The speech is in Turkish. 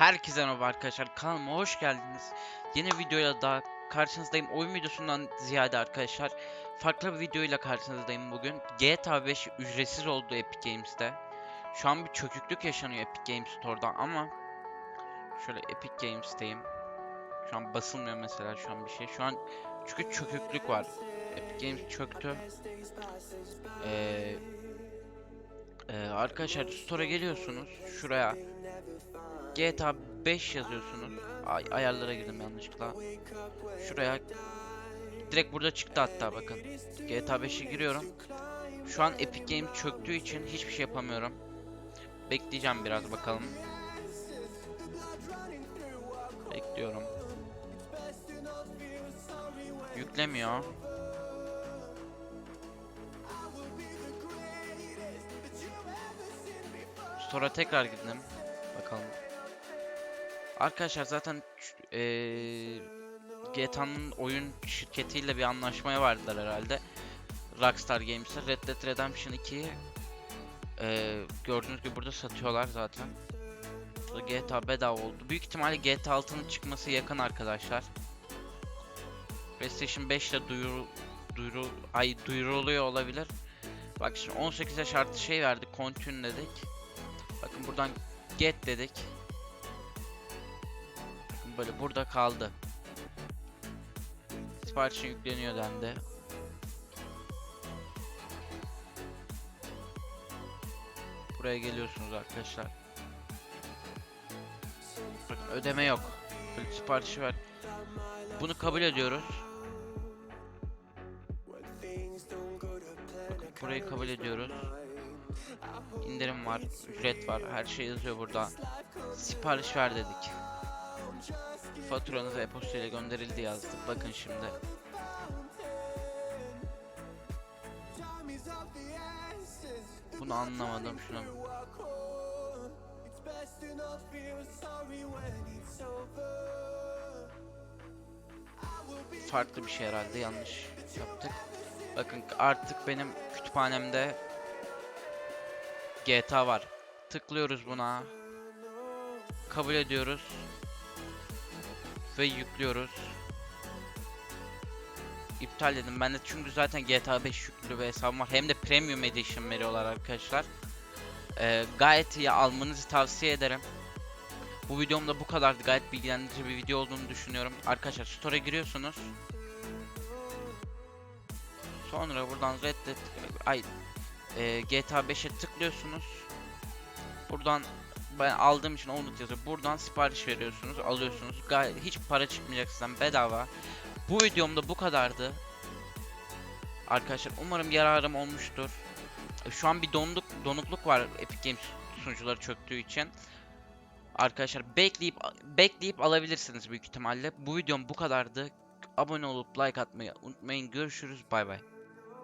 Herkese merhaba arkadaşlar kanalıma hoş geldiniz. Yeni videoyla daha karşınızdayım. Oyun videosundan ziyade arkadaşlar farklı bir videoyla karşınızdayım bugün. GTA 5 ücretsiz oldu Epic Games'te. Şu an bir çöküklük yaşanıyor Epic Games Store'da ama şöyle Epic Games'teyim. Şu an basılmıyor mesela şu an bir şey. Şu an çünkü çöküklük var. Epic Games çöktü. Ee, e, arkadaşlar Store'a geliyorsunuz. Şuraya GTA 5 yazıyorsunuz. Ay ayarlara girdim yanlışlıkla. Şuraya direkt burada çıktı hatta bakın. GTA 5'e giriyorum. Şu an Epic Games çöktüğü için hiçbir şey yapamıyorum. Bekleyeceğim biraz bakalım. Bekliyorum. Yüklemiyor. Store'a tekrar girdim. Bakalım. Arkadaşlar zaten eee GTA'nın oyun şirketiyle bir anlaşmaya vardılar herhalde. Rockstar Games'e Red Dead Redemption 2'yi eee gördüğünüz gibi burada satıyorlar zaten. GTA bedava oldu. Büyük ihtimalle GTA 6'nın çıkması yakın arkadaşlar. PlayStation 5 ile duyuru duyuru ay duyuruluyor olabilir. Bak şimdi 18 yaş artı şey verdik, continue dedik. Bakın buradan get dedik. Böyle burada kaldı. Siparişin yükleniyor dendi. Buraya geliyorsunuz arkadaşlar. Ödeme yok. Böyle siparişi ver. Bunu kabul ediyoruz. Burayı kabul ediyoruz. İndirim var, ücret var, her şey yazıyor burada. Sipariş ver dedik. Faturanız e-posta ile gönderildi yazdı. Bakın şimdi. Bunu anlamadım şunu. Farklı bir şey herhalde yanlış yaptık. Bakın artık benim kütüphanemde GTA var. Tıklıyoruz buna. Kabul ediyoruz. Ve yüklüyoruz. İptal dedim. Ben de çünkü zaten GTA 5 yüklü bir hesabım var. Hem de Premium Edition veriyorlar arkadaşlar. Ee, gayet iyi almanızı tavsiye ederim. Bu videomda bu kadardı. Gayet bilgilendirici bir video olduğunu düşünüyorum. Arkadaşlar Store'a giriyorsunuz. Sonra buradan reddet ay e, GTA 5'e tıklıyorsunuz. Buradan ben aldığım için unut yazıyor. Buradan sipariş veriyorsunuz, alıyorsunuz. Gayet hiç para çıkmayacak sizden bedava. Bu videomda bu kadardı. Arkadaşlar umarım yararım olmuştur. E, Şu an bir donluk donukluk var Epic Games sunucuları çöktüğü için. Arkadaşlar bekleyip bekleyip alabilirsiniz büyük ihtimalle. Bu videom bu kadardı. Abone olup like atmayı unutmayın. Görüşürüz. Bay bay.